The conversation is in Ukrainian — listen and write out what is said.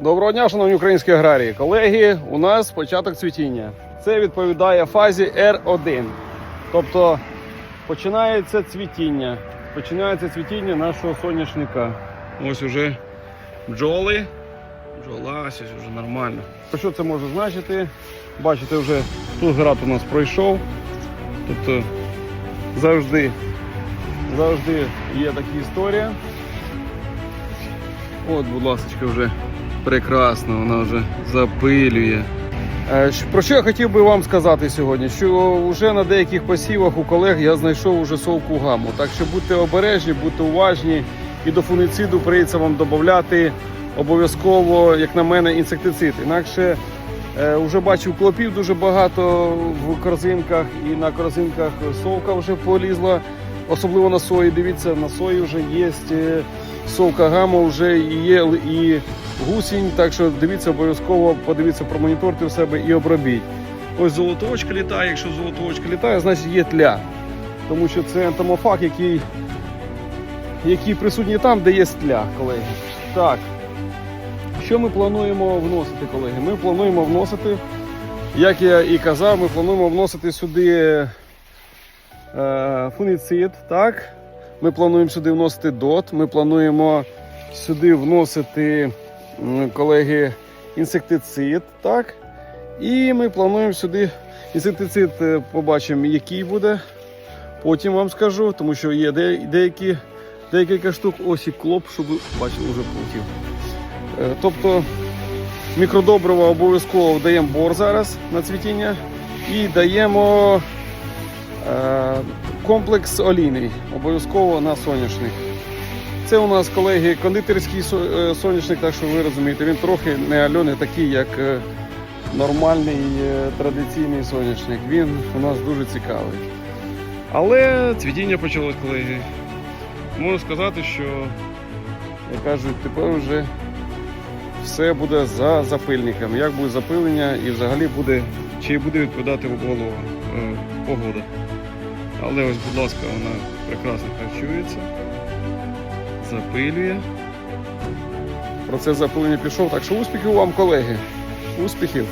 Доброго дня, шановні українські аграрії. Колеги, у нас початок цвітіння. Це відповідає фазі R1. Тобто починається цвітіння. Починається цвітіння нашого соняшника. Ось уже бджоли. Бджола, ось вже нормально. Що це може значити? Бачите, вже тут град у нас пройшов. Тобто завжди, завжди є така історія. От, будь ласка, вже прекрасно, вона вже запилює. Е, Про що я хотів би вам сказати сьогодні? Що вже на деяких посівах у колег я знайшов уже совку гаму. Так що будьте обережні, будьте уважні і до фунициду прийдеться вам додати обов'язково, як на мене, інсектицид. Інакше е, вже бачив клопів дуже багато в корзинках, і на корзинках совка вже полізла, особливо на сої. Дивіться, на сої вже є е, совка гама, вже є і гусінь. Так що дивіться обов'язково, подивіться, промоніторте у себе і обробіть. Ось золотовочка літає. Якщо золотовочка літає, значить є тля. Тому що це ентомофаг, який, який присутній там, де є тля, колеги. Так. Що ми плануємо вносити, колеги? Ми плануємо вносити, як я і казав, ми плануємо вносити сюди е, фуніцид, так? Ми плануємо сюди вносити дот, ми плануємо сюди вносити, колеги, інсектицид, так? І ми плануємо сюди інсектицид, е, побачимо, який буде. Потім вам скажу, тому що є деякі, декілька штук. Ось і клоп, щоб бачили, вже полетів. Е, Тобто мікродобрива обов'язково даємо бор зараз на цвітіння і даємо комплекс олійний, обов'язково на соняшник. Це у нас, колеги, кондитерський е, соняшник, так що ви розумієте, він трохи не альоний такий, як е, нормальний е, традиційний соняшник. Він у нас дуже цікавий. Але цвітіння почалось, колеги. Можу сказати, що, як кажуть, тепер вже все буде за запильниками. Як буде запилення і взагалі буде, чи буде відповідати волога, е, погода. Але ось, будь ласка, вона прекрасно харчується, запилює. Процес запилення пішов. Так що успіхів вам, колеги. Успіхів!